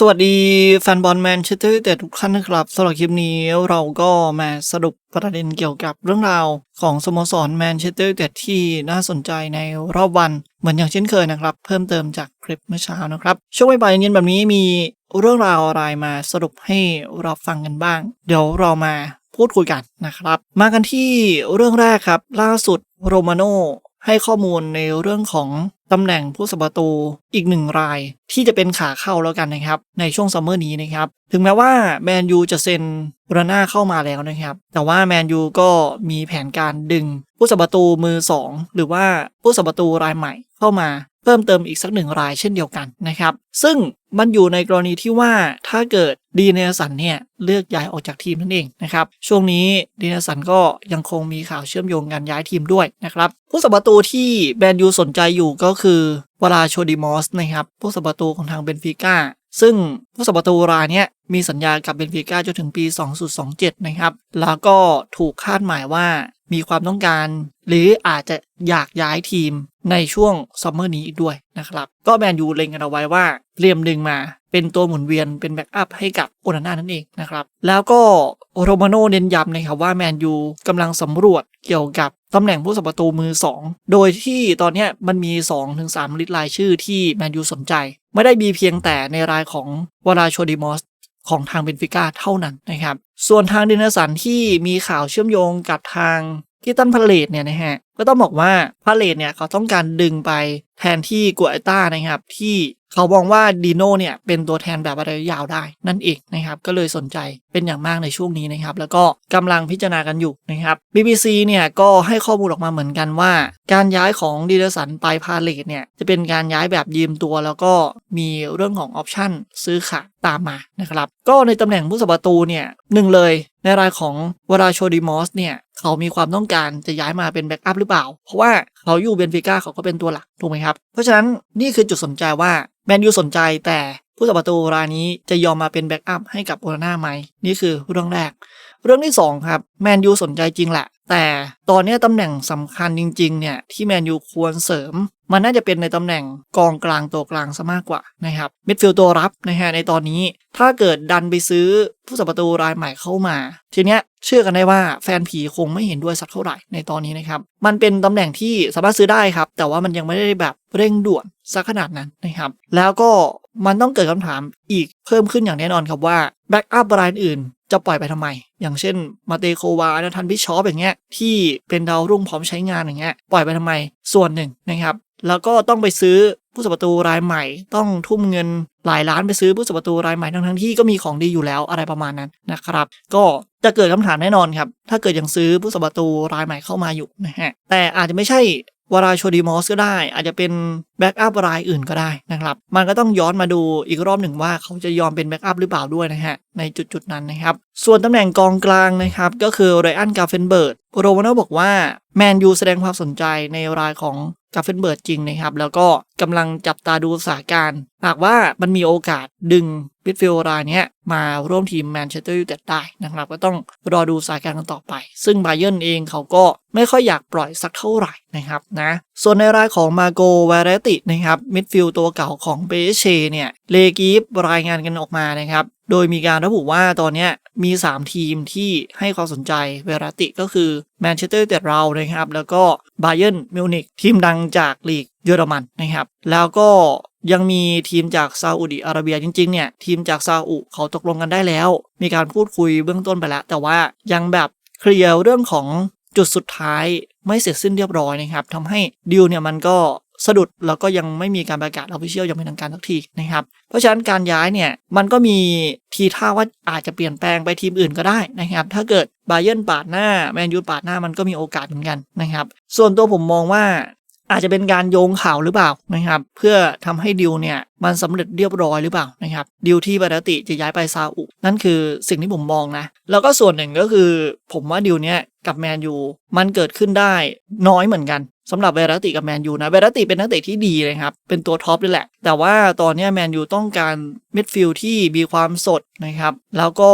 สวัสดีแฟนบอลแมนเชสเตอร์แต่ทุกท่านนะครับสำหรับคลิปนี้เราก็มาสรุปประเด็นเกี่ยวกับเรื่องราวของสโมสรแมนเชสเตอร์แต่ที่น่าสนใจในรอบวันเหมือนอย่างเช่นเคยนะครับ เพิ่มเติมจากคลิปเมื่อเช้านะครับ ช่วงบ่ายเย็นแบบนี้มีเรื่องราวอะไรมาสรุปให้เราฟังกันบ้าง เดี๋ยวเรามาพูดคุยกันนะครับ มากันที่เรื่องแรกครับ ล่าสุดโรมาโนให้ข้อมูลในเรื่องของ ตำแหน่งผู้สประตูอีกหนึ่งรายที่จะเป็นขาเข้าแล้วกันนะครับ ในช่วงซัมเมอร์นี้นะครับ ถึงแม้ว่าแมนยูจะเซ็นรน่าเข้ามาแล้วนะครับ แต่ว่าแมนยูก็มีแผนการดึงผู้สประตูมือ 2 หรือว่าผู้สประตูรายใหม่เข้ามา เพิ่มเติมอีกสักหนึ่งรายเช่นเดียวกันนะครับ ซึ่งมันอยู่ในกรณีที่ว่าถ้าเกิดดีเนสันเนี่ยเลือกย้ายออกจากทีมนั่นเองนะครับ ช่วงนี้ดีเนสันก็ยังคงมีข่าวเชื่อมโยงการย้ายทีมด้วยนะครับผู้สัประตูที่แบนยูสนใจอยู่ก็คือวลาโชดิมอสนะครับผู้สัประตูของทางเบนฟิก้า ซึ่งผู้สัประตูรายนี้มีสัญญากับเบนฟิก้าจนถึงปี 2027 นะครับ แล้วก็ถูกคาดหมายว่ามีความต้องการ หรืออาจจะอยากย้ายทีมในช่วงซัมเมอร์นี้อีกด้วยนะครับ ก็แมนยูเล็งกันเอาไว้ว่าเตรียมดึงมาเป็นตัวหมุนเวียนเป็นแบ็กอัพให้กับโอนาน่านั่นเองนะครับ แล้วก็โรมาโนเน้นย้ำนะครับว่าแมนยูกำลังสำรวจเกี่ยวกับตำแหน่งผู้สัประตูมือ 2 โดยที่ตอนนี้มันมี 2-3 ลิตรรายชื่อที่แมนยูสนใจ ไม่ได้มีเพียงแต่ในรายของวราโชดิมอสของทางเบนฟิก้าเท่านั้นนะครับ ส่วนทางเดนสันที่มีข่าวเชื่อมโยงกับทางกิตันพาเลตเนี่ยนะฮะ ก็ต้องบอกว่าพาเลตเนี่ยเขาต้องการดึงไปแทนที่กัวไอต้านะครับที่ เขามองว่าดีโน่เนี่ยเป็นตัวแทนแบบระยะยาวได้นั่นเองนะครับก็เลยสนใจเป็นอย่างมากในช่วงนี้นะครับแล้วก็กำลังพิจารณากันอยู่นะครับ BBC เนี่ยก็ให้ข้อมูลออกมาเหมือนกันว่า การย้ายของดีเดสันไปพาเลตเนี่ยจะเป็นการย้ายแบบยืมตัว แล้วก็มีเรื่องของออปชั่นซื้อขาดตามมานะครับก็ในตำแหน่งผู้สัประตูเนี่ยหนึ่งเลยในรายของวราโชดิมอสเนี่ยเขามีความต้องการจะย้ายมาเป็นแบ็กอัพหรือเปล่า เพราะว่า เขาอยู่เบนฟิก้าเขาก็เป็นตัวหลักถูกไหมครับ เพราะฉะนั้นนี่คือจุดสนใจว่าแมนยูสนใจแต่ผู้สัประตูรายนี้จะยอมมาเป็นแบ็กอัพให้กับโอนาน่าไหมนี่คือเรื่องแรก เรื่องที่ 2 ครับแมนยูสนใจจริงแหละ แต่ตอนนี้ตำแหน่งสำคัญจริงๆเนี่ยที่แมนยูควรเสริม มันน่าจะเป็นในตำแหน่งกองกลางตัวกลางซะมากกว่านะครับมิดฟิลด์ตัวรับนะฮะในตอนนี้ ถ้าเกิดดันไปซื้อผู้สัประตูรายใหม่เข้ามา ทีเนี้ย เชื่อกันได้ว่าแฟนผีคงไม่เห็นด้วยสักเท่าไหร่ในตอนนี้นะครับ มันเป็นตำแหน่งที่สามารถซื้อได้ครับ แต่ว่ามันยังไม่ได้แบบเร่งด่วนสักขนาดนั้นนะครับ แล้วก็มันต้องเกิดคำถามอีกเพิ่มขึ้นอย่างแน่นอนครับว่าแบ็กอัพรายอื่นจะปล่อยไปทำไม อย่างเช่น มาเตโควานะทันพิชอปอย่างเงี้ย ที่เป็นดาวรุ่งพร้อมใช้งานอย่างเงี้ย ปล่อยไปทำไม ส่วนหนึ่งนะครับ แล้วก็ต้องไปซื้อผู้สัประตูรายใหม่ ต้องทุ่มเงินหลายล้านไปซื้อผู้สัประตูรายใหม่ทั้งทั้งที่ก็มีของดีอยู่แล้วอะไรประมาณนั้นนะครับ ก็จะเกิดคำถามแน่นอนครับ ถ้าเกิดยังซื้อผู้สัประตูรายใหม่เข้ามาอยู่นะฮะแต่อาจจะไม่ใช่วาราโชดีมอสก็ได้ อาจจะเป็นแบ็กอัพรายอื่นก็ได้นะครับ มันก็ต้องย้อนมาดูอีกรอบหนึ่งว่าเขาจะยอมเป็นแบ็กอัพหรือเปล่าด้วยนะฮะ ในจุดๆนั้นนะครับ ส่วนตำแหน่งกองกลางนะครับ ก็คือไรอันกาเฟนเบิร์ดโรวานโนบอกว่า แมนยูแสดงความสนใจในรายของ กาเฟนเบิร์ดจริงนะครับ แล้วก็กำลังจับตาดูสถานการณ์หากว่ามันมีโอกาสดึง มิดฟิลด์รายนี้มาร่วมทีมแมนเชสเตอร์ยูไนเต็ดได้นะครับ ก็ต้องรอดูสานการกันต่อไป ซึ่งบาเย r ร์นเองเขาก็ไม่ค่อยอยากปล่อยสักเท่าไหร่นะครับนะส่วนในรายของมาโกวาเรตินะครับมิดฟิลด์ตัวเก่าของเบเชเนี่ยเลกีฟรายงานกันออกมานะครับโดยมีการระบุว่าตอนนี้มี 3 ทีมที่ให้ความสนใจเวราติก็คือแมนเชสเตอร์ยูไนเต็ดเรานะครับ แล้วก็บาเย r ร์นมิวนิกทีมดังจากลีกเยอรมันนะครับ แล้วก็ ยังมีทีมจากซาอุดิอาระเบียจริงๆเนี่ยทีมจากซาอุเขาตกลงกันได้แล้ว มีการพูดคุยเบื้องต้นไปแล้ว แต่ว่ายังแบบเคลียร์เรื่องของจุดสุดท้ายไม่เสร็จสิ้นเรียบร้อยนะครับทำให้ดีลเนี่ยมันก็สะดุดแล้วก็ยังไม่มีการประกาศออฟฟิเชียลย่างเป็นทางการทักทีนะครับ เพราะฉะนั้นการย้ายเนี่ยมันก็มีทีท่าว่าอาจจะเปลี่ยนแปลงไปทีมอื่นก็ได้นะครับ ถ้าเกิดบาเย r ร์นปาดหน้าแมนยูปาดหน้ามันก็มีโอกาสเหมือนกันนะครับ ส่วนตัวผมมองว่า อาจจะเป็นการโยงข่าวหรือเปล่านะครับเพื่อทำให้ดิวเนี่ยมันสำเร็จเรียบร้อยหรือเปล่านะครับดิวที่ปกติจะย้ายไปซาอุนั่นคือสิ่งที่ผมมองนะ แล้วก็ส่วนหนึ่งก็คือ ผมว่าดิวเนี้ยกับแมนยูมันเกิดขึ้นได้น้อยเหมือนกันสำหรับเวรติกับแมนยูนะเวรติเป็นนักเตะที่ดีเลยครับ เป็นตัวท็อปด้วยแหละ แต่ว่าตอนนี้แมนยูต้องการมิดฟิลด์ที่มีความสดนะครับ แล้วก็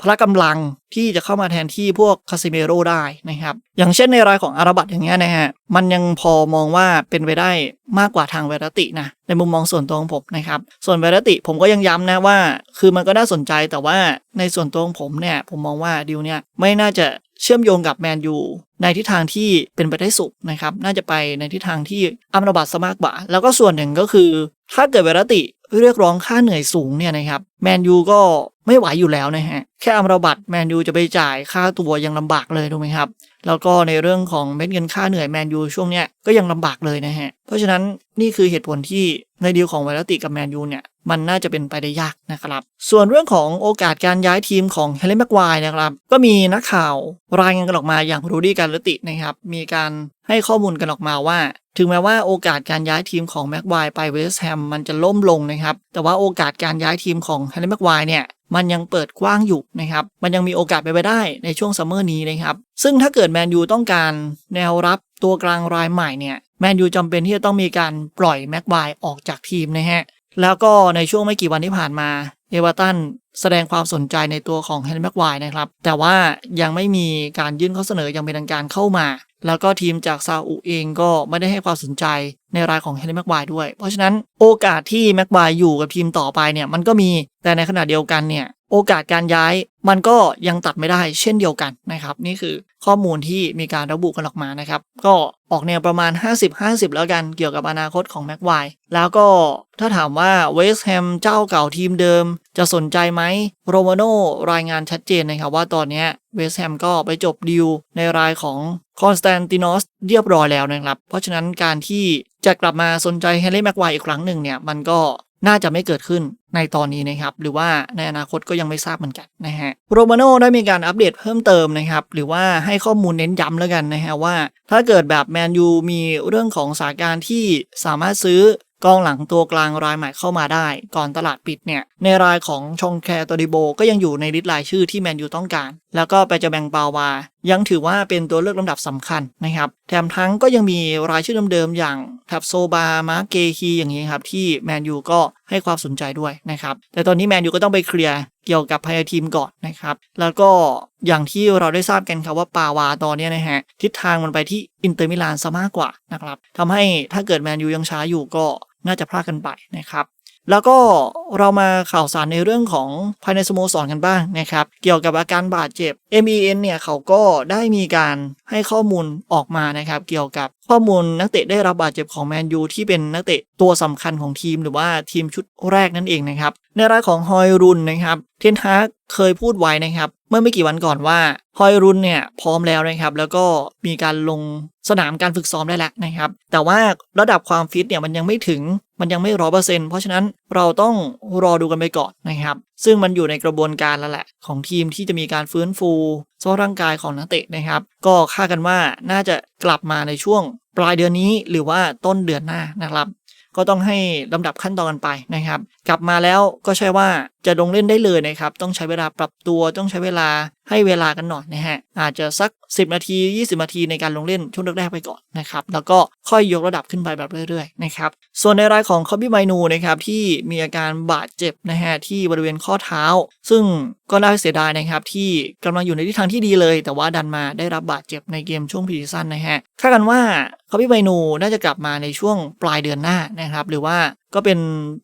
พละกำลังที่จะเข้ามาแทนที่พวกคาซิเมโรได้นะครับ อย่างเช่นในรายของอาราบัตอย่างเงี้ยนะฮะ มันยังพอมองว่าเป็นไปได้มากกว่าทางเวรตินะ ในมุมมองส่วนตัวของผมนะครับ ส่วนเวรติผมก็ยังย้ำนะว่า คือมันก็น่าสนใจแต่ว่าในส่วนตัวของผมเนี่ย ผมมองว่าดิวเนี่ยไม่น่าจะเชื่อมโยงกับแมนยูในทิศทางที่เป็นไปได้สุขนะครับ น่าจะไปในทิศทางที่อัมรบัตสมากกว่า แล้วก็ส่วนหนึ่งก็คือ ถ้าเกิดเวรติเรียกร้องค่าเหนื่อยสูงเนี่ยนะครับแมนยูก็ ไม่ไหวอยู่แล้วนะฮะ แค่อัมรบัตแมนยูจะไปจ่ายค่าตัวยังลำบากเลยถูกไหมครับ แล้วก็ในเรื่องของเม็ดเงินค่าเหนื่อยแมนยูช่วงเนี้ยก็ยังลำบากเลยนะฮะ เพราะฉะนั้นนี่คือเหตุผลที่ในดีลของเวลติกับแมนยูเนี่ยมันน่าจะเป็นไปได้ยากนะครับ ส่วนเรื่องของโอกาสการย้ายทีมของเฮเลนแม็กควายนะครับ ก็มีนักข่าวรายงานกันออกมาอย่างรูดี้การลตินะครับ มีการให้ข้อมูลกันออกมาว่า ถึงแม้ว่าโอกาสการย้ายทีมของแม็กควายไปเวสต์แฮมมันจะล่มลงนะครับ แต่ว่าโอกาสการย้ายทีมของเฮเลนแม็กควายเนี่ย มันยังเปิดกว้างอยู่นะครับ มันยังมีโอกาสไปไปได้ในช่วงซัมเมอร์นี้นะครับ ซึ่งถ้าเกิดแมนยูต้องการแนวรับตัวกลางรายใหม่เนี่ย แมนยูจำเป็นที่จะต้องมีการปล่อยแม็กไวออกจากทีมนะฮะ แล้วก็ในช่วงไม่กี่วันที่ผ่านมา เอเวอร์ตันแสดงความสนใจในตัวของเฮนรี่แม็กไวนะครับ แต่ว่ายังไม่มีการยื่นข้อเสนออย่างเป็นทางการเข้ามา แล้วก็ทีมจากซาอุเองก็ไม่ได้ให้ความสนใจ ในรายของเฮนรี่แม็กไวด้วย เพราะฉะนั้นโอกาสที่แม็กไวอยู่กับทีมต่อไปเนี่ยมันก็มีแต่ในขณะเดียวกันเนี่ยโอกาสการย้ายมันก็ยังตัดไม่ได้เช่นเดียวกันนะครับ นี่คือข้อมูลที่มีการระบุกันออกมานะครับ ก็ออกแนวประมาณ 50-50 แล้วกันเกี่ยวกับอนาคตของแม็กไวแล้วก็ถ้าถามว่าเวสต์แฮมเจ้าเก่าทีมเดิม จะสนใจไหมโรมาโนรายงานชัดเจนนะครับว่าตอนนี้เวสต์แฮมก็ไปจบดีลในรายของคอนสแตนตินอสเรียบร้อยแล้วนะครับ เพราะฉะนั้นการที่จะกลับมาสนใจเฮนรี่แม็กไวอีกครั้งหนึ่งเนี่ยมันก็น่าจะไม่เกิดขึ้นในตอนนี้นะครับ หรือว่าในอนาคตก็ยังไม่ทราบเหมือนกันนะฮะโรมาโน่ได้มีการอัปเดตเพิ่มเติมนะครับ หรือว่าให้ข้อมูลเน้นย้ำแล้วกันนะฮะว่า ถ้าเกิดแบบแมนยูมีเรื่องของสาการที่สามารถซื้อกองหลังตัวกลางรายใหม่เข้ามาได้ ก่อนตลาดปิดเนี่ย ในรายของชองแคร์ตอดิโบ ก็ยังอยู่ในลิสต์รายชื่อที่แมนยูต้องการแล้วก็ไปจะแบ่งปาวา ยังถือว่าเป็นตัวเลือกลำดับสำคัญนะครับ แถมทั้งก็ยังมีรายชื่อเดิมๆอย่างทับโซบา มาเกคีอย่างนี้ครับ ที่แมนยูก็ให้ความสนใจด้วยนะครับ แต่ตอนนี้แมนยูก็ต้องไปเคลียร์เกี่ยวกับภายในทีมก่อนนะครับ แล้วก็อย่างที่เราได้ทราบกันครับว่าปาวาตอนนี้นะฮะ ทิศทางมันไปที่อินเตอร์มิลานซะมากกว่านะครับทำให้ถ้าเกิดแมนยูยังช้าอยู่ก็น่าจะพลาดกันไปนะครับ แล้วก็เรามาข่าวสารในเรื่องของภายในสโมสรกันบ้างนะครับ เกี่ยวกับอาการบาดเจ็บ MEN เนี่ยเขาก็ได้มีการให้ข้อมูลออกมานะครับ เกี่ยวกับข้อมูลนักเตะได้รับบาดเจ็บของแมนยูที่เป็นนักเตะตัวสำคัญของทีมหรือว่าทีมชุดแรกนั่นเองนะครับ ในรายของฮอยรุนนะครับ เทนฮากเคยพูดไว้นะครับ เมื่อไม่กี่วันก่อนว่าฮอยรุนเนี่ยพร้อมแล้วนะครับ แล้วก็มีการลงสนามการฝึกซ้อมได้แล้วนะครับ แต่ว่าระดับความฟิตเนี่ยมันยังไม่ถึงมันยังไม่ร้อเปอร์เซ็นต์เพราะฉะนั้นเราต้องรอดูกันไปก่อนนะครับ ซึ่งมันอยู่ในกระบวนการแล้วแหละ ของทีมที่จะมีการฟื้นฟูสภาพร่างกายของนักเตะนะครับ ก็คาดกันว่าน่าจะกลับมาในช่วงปลายเดือนนี้หรือว่าต้นเดือนหน้านะครับ ก็ต้องให้ลำดับขั้นตอนกันไปนะครับ กลับมาแล้วก็ใช่ว่าจะลงเล่นได้เลยนะครับ ต้องใช้เวลาปรับตัวต้องใช้เวลา ให้เวลากันหน่อยนะฮะอาจจะสัก 10 นาที 20 นาทีในการลงเล่นช่วงแรกๆไปก่อนนะครับแล้วก็ค่อยยกระดับขึ้นไปแบบเรื่อยๆนะครับส่วนในรายของคอบี้ไมนูนะครับที่มีอาการบาดเจ็บนะฮะที่บริเวณข้อเท้า ซึ่งก็น่าเสียดายนะครับที่กำลังอยู่ในทิศทางที่ดีเลย แต่ว่าดันมาได้รับบาดเจ็บในเกมช่วงพีซีซั่นนะฮะคาดกันว่าคอบี้ไมนูน่าจะกลับมาในช่วงปลายเดือนหน้านะครับหรือว่าก็เป็น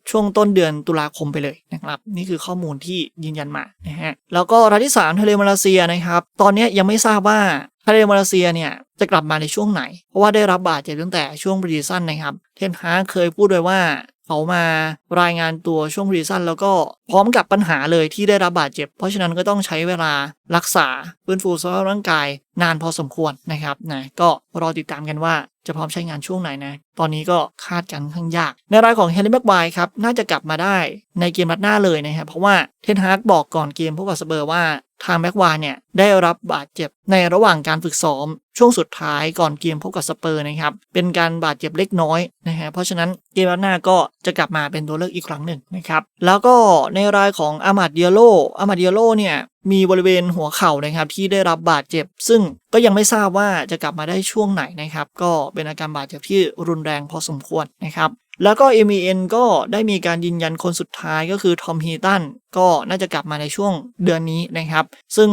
ช่วงต้นเดือนตุลาคมไปเลยนะครับ นี่คือข้อมูลที่ยืนยันมานะฮะแล้วก็รายที่ 3 ทะเลมาเลเซียนะครับ ตอนนี้ยังไม่ทราบว่าทะเลมาเลเซียเนี่ยจะกลับมาในช่วงไหน เพราะว่าได้รับบาดเจ็บตั้งแต่ช่วงบรีซันนะครับ เทนฮาเคยพูดไว้ว่า เขามารายงานตัวช่วงริซันแล้วก็พร้อมกับปัญหาเลยที่ได้รับบาดเจ็บ เพราะฉะนั้นก็ต้องใช้เวลารักษาฟื้นฟูสภาพร่างกาย นานพอสมควรนะครับนะก็รอติดตามกันว่าจะพร้อมใช้งานช่วงไหนนะ ตอนนี้ก็คาดกันข้างยาก ในรายของเฮนรี่แม็กไวครับ น่าจะกลับมาได้ในเกมนัดหน้าเลยนะครับ เพราะว่าเทนฮาร์กบอกก่อนเกมพวกกับสเปอร์ว่า ทางแม็กไวเนี่ยได้รับบาดเจ็บในระหว่างการฝึกซ้อม ช่วงสุดท้ายก่อนเกมพบกับสเปอร์นะครับ เป็นการบาดเจ็บเล็กน้อยนะฮะเพราะฉะนั้นเกมนัดหน้าก็จะกลับมาเป็นตัวเลือกอีกครั้งหนึ่งนะครับ แล้วก็ในรายของอามาดเดียโลอามาดเดียโลเนี่ยมีบริเวณหัวเข่านะครับที่ได้รับบาดเจ็บ ซึ่งก็ยังไม่ทราบว่าจะกลับมาได้ช่วงไหนนะครับ ก็เป็นอาการบาดเจ็บที่รุนแรงพอสมควรนะครับ แล้วก็ MEN ก็ได้มีการยืนยันคนสุดท้ายก็คือทอมฮีตันก็น่าจะกลับมาในช่วงเดือนนี้นะครับ ซึ่ง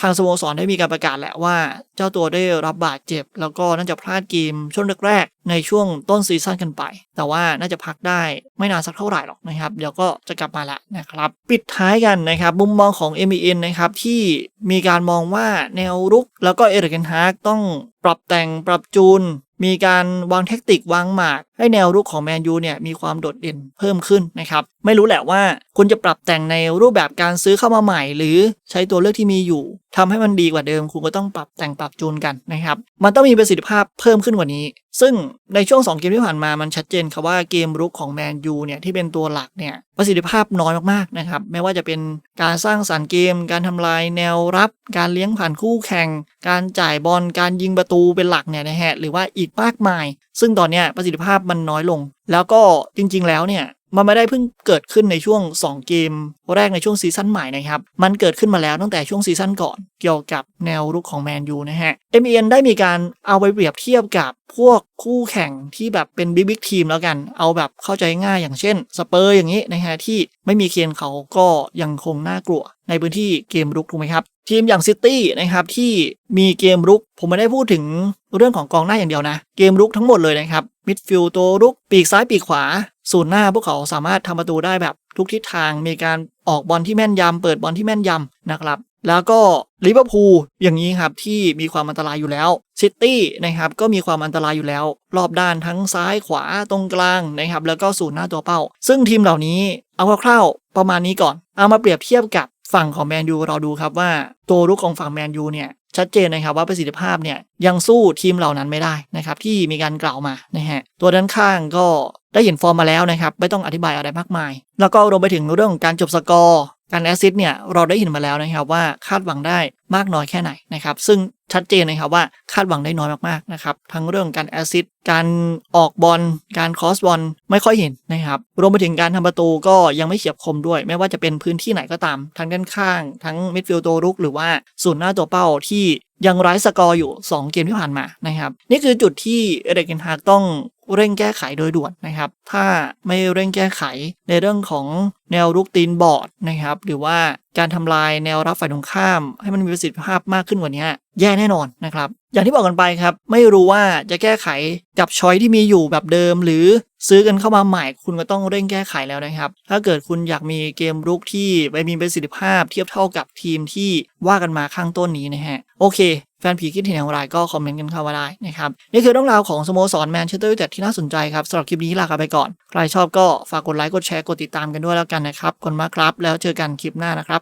ทางสโมสรได้มีการประกาศแหละว่า เจ้าตัวได้รับบาดเจ็บ แล้วก็น่าจะพลาดเกมช่วงแรกๆในช่วงต้นซีซั่นกันไป แต่ว่าน่าจะพักได้ไม่นานสักเท่าไหร่หรอกนะครับ เดี๋ยวก็จะกลับมาละนะครับ ปิดท้ายกันนะครับ มุมมองของ MEN นะครับ ที่มีการมองว่าแนวรุก แล้วก็เอริกเกนฮากต้องปรับแต่งปรับจูนมีการวางแทคติกวางหมาก ให้แนวรุกของแมนยูเนี่ยมีความโดดเด่นเพิ่มขึ้นนะครับ ไม่รู้แหละว่าคุณจะปรับแต่งในรูปแบบการซื้อเข้ามาใหม่ หรือใช้ตัวเลือกที่มีอยู่ทำให้มันดีกว่าเดิม คุณก็ต้องปรับแต่งปรับจูนกันนะครับ มันต้องมีประสิทธิภาพเพิ่มขึ้นกว่านี้ ซึ่งในช่วง 2 เกมที่ผ่านมามันชัดเจนครับว่าเกมรุกของแมนยูเนี่ยที่เป็นตัวหลักเนี่ยประสิทธิภาพน้อยมากๆนะครับไม่ว่าจะเป็นการสร้างสรรค์เกม การทำลายแนวรับ การเลี้ยงผ่านคู่แข่ง การจ่ายบอลการยิงประตูเป็นหลักเนี่ยนะฮะหรือว่าอีกมากมาย ซึ่งตอนเนี้ยประสิทธิภาพมันน้อยลง แล้วก็จริง ๆ แล้วเนี่ยมันไม่ได้เพิ่งเกิดขึ้นในช่วง 2 เกม แรกในช่วงซีซั่นใหม่นะครับ มันเกิดขึ้นมาแล้วตั้งแต่ช่วงซีซั่นก่อนเกี่ยวกับแนวรุกของแมนยูนะฮะ MEN ได้มีการเอาไปเปรียบเทียบกับพวกคู่แข่งที่แบบเป็นบิ๊กบิ๊กทีมแล้วกัน เอาแบบเข้าใจง่ายอย่างเช่นสเปอร์อย่างนี้นะฮะที่ไม่มีเคียนเขาก็ยังคงน่ากลัว ในพื้นที่เกมรุกถูกไหมครับ ทีมอย่างซิตี้นะครับที่มีเกมรุก ผมไม่ได้พูดถึงเรื่องของกองหน้าอย่างเดียวนะ เกมรุกทั้งหมดเลยนะครับมิดฟิลด์ตัวรุกปีกซ้ายปีกขวาศูนย์หน้าพวกเขาสามารถทำประตูได้แบบทุกทิศทางมีการออกบอลที่แม่นยำเปิดบอลที่แม่นยำนะครับ แล้วก็ลิเวอร์พูลอย่างนี้ครับที่มีความอันตรายอยู่แล้วซิตี้นะครับก็มีความอันตรายอยู่แล้ว รอบด้านทั้งซ้ายขวาตรงกลางนะครับแล้วก็ศูนย์หน้าตัวเป้า ซึ่งทีมเหล่านี้เอาคร่าวๆประมาณนี้ก่อน เอามาเปรียบเทียบกับฝั่งของแมนยูเราดูครับว่าตัวรุกของฝั่งแมนยูเนี่ยชัดเจนนะครับว่าประสิทธิภาพเนี่ยยังสู้ทีมเหล่านั้นไม่ได้นะครับที่มีการกล่าวมานะฮะตัวด้านข้างก็ได้เห็นฟอร์มมาแล้วนะครับไม่ต้องอธิบายอะไรมากมาย แล้วก็รวมไปถึงเรื่องของการจบสกอร์ การแอสซิสต์เนี่ยเราได้เห็นมาแล้วนะครับว่าคาดหวังได้มากน้อยแค่ไหนนะครับซึ่งชัดเจนนะครับว่าคาดหวังได้น้อยมากๆนะครับทั้งเรื่องการแอสซิสต์การออกบอลการคอสบอลไม่ค่อยเห็นนะครับรวมไปถึงการทำประตูก็ยังไม่เฉียบคมด้วย ไม่ว่าจะเป็นพื้นที่ไหนก็ตาม ทั้งด้านข้าง ทั้งมิดฟิลด์ตัวรุกหรือว่าศูนย์หน้าตัวเป้าที่ยังไร้สกอร์อยู่ 2 เกมที่ผ่านมานะครับนี่คือจุดที่เอเดกเกนฮากต้อง เร่งแก้ไขโดยด่วนนะครับ ถ้าไม่เร่งแก้ไขในเรื่องของแนวรุกตีนบอร์ดนะครับ หรือว่าการทำลายแนวรับฝ่ายตรงข้าม ให้มันมีประสิทธิภาพมากขึ้นกว่านี้แย่แน่นอนนะครับ อย่างที่บอกกันไปครับ ไม่รู้ว่าจะแก้ไขกับชอยที่มีอยู่แบบเดิม หรือซื้อกันเข้ามาใหม่คุณก็ต้องเร่งแก้ไขแล้วนะครับ ถ้าเกิดคุณอยากมีเกมรุกที่ไปมีประสิทธิภาพเทียบเท่ากับทีมที่ว่ากันมาข้างต้นนี้นะฮะโอเค แฟนผีคิดเห็นอย่างไรก็คอมเมนต์กันเข้ามาได้นะครับนี่คือเรื่องราวของสโมสรแมนเชสเตอร์ยูไนเต็ดที่น่าสนใจครับสำหรับคลิปนี้ลาไปก่อน ใครชอบก็ฝากกดไลค์กดแชร์กดติดตามกันด้วยแล้วกันนะครับคนมากครับ แล้วเจอกันคลิปหน้านะครับ